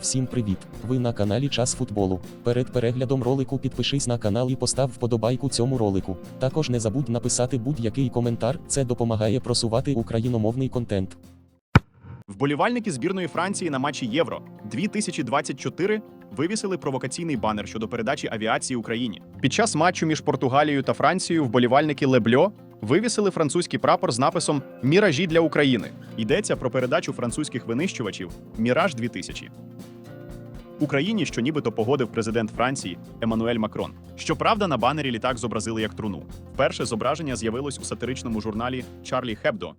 Всім привіт! Ви на каналі Час футболу. Перед переглядом ролику підпишись на канал і постав вподобайку цьому ролику. Також не забудь написати будь-який коментар, це допомагає просувати україномовний контент. Вболівальники збірної Франції на матчі Євро 2024 вивісили провокаційний банер щодо передачі авіації Україні. Під час матчу між Португалією та Францією вболівальники Лебльо вивісили французький прапор з написом Міражі для України. Йдеться про передачу французьких винищувачів Міраж 2000 Україні, що нібито погодив президент Франції Еммануель Макрон. Щоправда, на банері літак зобразили як труну. Вперше зображення з'явилось у сатиричному журналі Чарлі Хебдо.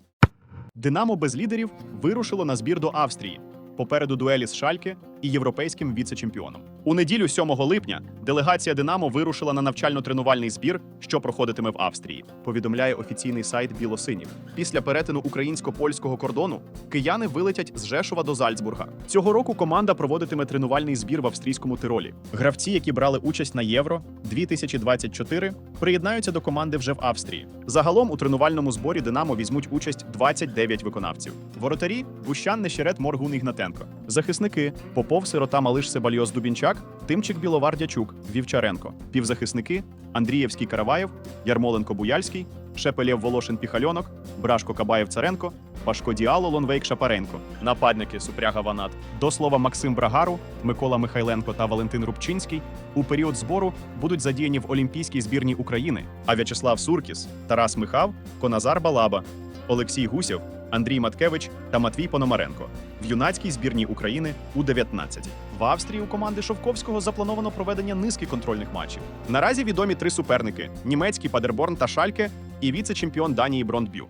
Динамо без лідерів вирушило на збір до Австрії. Попереду дуелі з Шальке і європейським віце-чемпіоном. У неділю 7 липня делегація Динамо вирушила на навчально-тренувальний збір, що проходитиме в Австрії. Повідомляє офіційний сайт Білосинів. Після перетину українсько-польського кордону кияни вилетять з Жешова до Зальцбурга. Цього року команда проводитиме тренувальний збір в австрійському Тиролі. Гравці, які брали участь на Євро 2024, приєднаються до команди вже в Австрії. Загалом у тренувальному зборі Динамо візьмуть участь 29 виконавців. Воротарі Бущан Нещерет Моргун Ігнатенко. Захисники Попов Сирота Малиш Себальйос Дубінчак, Тимчик Біловар Дячук, Вівчаренко. Півзахисники Андрієвський Караваєв, Ярмоленко Буяльський, Шепелєв Волошин Піхальонок, Брашко Кабаєв Царенко, Пашко Діало Лонвейк Шапаренко. Нападники Супряга Ванат. До слова Максим Брагару, Микола Михайленко та Валентин Рубчинський у період збору будуть задіяні в Олімпійській збірній України. А В'ячеслав Суркіс, Тарас Михав, Коназар Балаба, Олексій Гусєв, Андрій Маткевич та Матвій Пономаренко в юнацькій збірній України у 19 В Австрії у команди Шовковського заплановано проведення низки контрольних матчів. Наразі відомі три суперники: німецький Падерборн та Шальке і віце-чемпіон Данії Брондбю.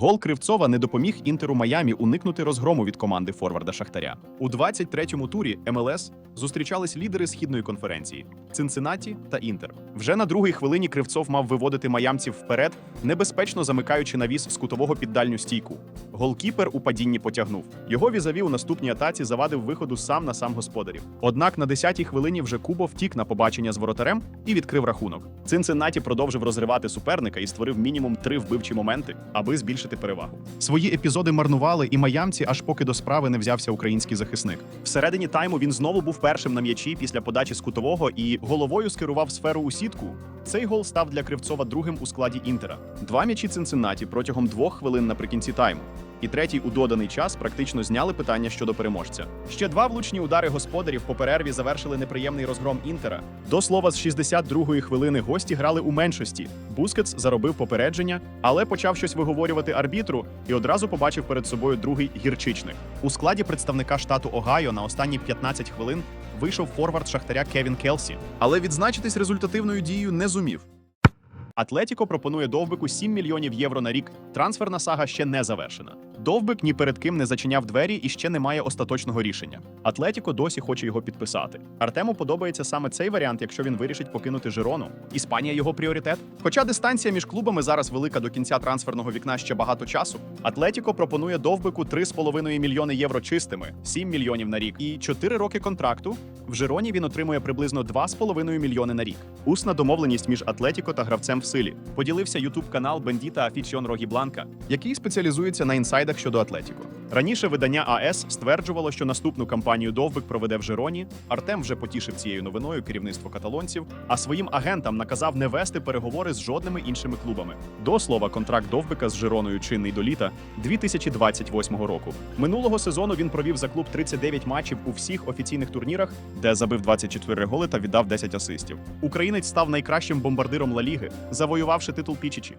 Гол Кривцова не допоміг інтеру Майамі уникнути розгрому від команди Форварда Шахтаря. У 23-му турі МЛС зустрічались лідери східної конференції Цинциннаті та Інтер. Вже на другій хвилині Кривцов мав виводити майамців вперед, небезпечно замикаючи навіс з кутового під дальню стійку. Голкіпер у падінні потягнув. Його візаві у наступній атаці завадив виходу сам на сам господарів. Однак на 10-й хвилині вже Кубо втік на побачення з воротарем і відкрив рахунок. Цинциннаті продовжив розривати суперника і створив мінімум три вбивчі моменти, аби збільшити перевагу. Свої епізоди марнували і майамці, аж поки до справи не взявся український захисник. Всередині тайму він знову був першим на м'ячі після подачі з кутового і головою скерував сферу у сітку. Цей гол став для Кривцова другим у складі Інтера. Два м'ячі Цинциннаті протягом двох хвилин наприкінці тайму. І третій у доданий час практично зняли питання щодо переможця. Ще два влучні удари господарів по перерві завершили неприємний розгром Інтера. До слова, з 62-ї хвилини гості грали у меншості. Бускетс заробив попередження, але почав щось виговорювати арбітру і одразу побачив перед собою другий гірчичник. У складі представника штату Огайо на останні 15 хвилин вийшов форвард шахтаря Кевін Келсі, але відзначитись результативною дією не зумів. Атлетіко пропонує Довбику 7 мільйонів євро на рік. Трансферна сага ще не завершена. Довбик ні перед ким не зачиняв двері і ще немає остаточного рішення. Атлетіко досі хоче його підписати. Артему подобається саме цей варіант, якщо він вирішить покинути Жирону. Іспанія його пріоритет. Хоча дистанція між клубами зараз велика до кінця трансферного вікна ще багато часу. Атлетіко пропонує Довбику 3,5 мільйони євро чистими, 7 мільйонів на рік і 4 роки контракту. В Жироні він отримує приблизно 2,5 мільйони на рік. Усна домовленість між Атлетіко та гравцем в силі. Поділився ютуб канал Бендіта Афічіон Рогі Бланка, який спеціалізується на інсайдах щодо Атлетіко. Раніше видання АЕС стверджувало, що наступну кампанію Довбик проведе в Жироні. Артем вже потішив цією новиною керівництво каталонців, а своїм агентам наказав не вести переговори з жодними іншими клубами. До слова, контракт Довбика з Жироною чинний до літа 2028 року. Минулого сезону він провів за клуб 39 матчів у всіх офіційних турнірах, де забив 24 голи та віддав 10 асистів. Українець став найкращим бомбардиром Ла Ліги, завоювавши титул Пічічі.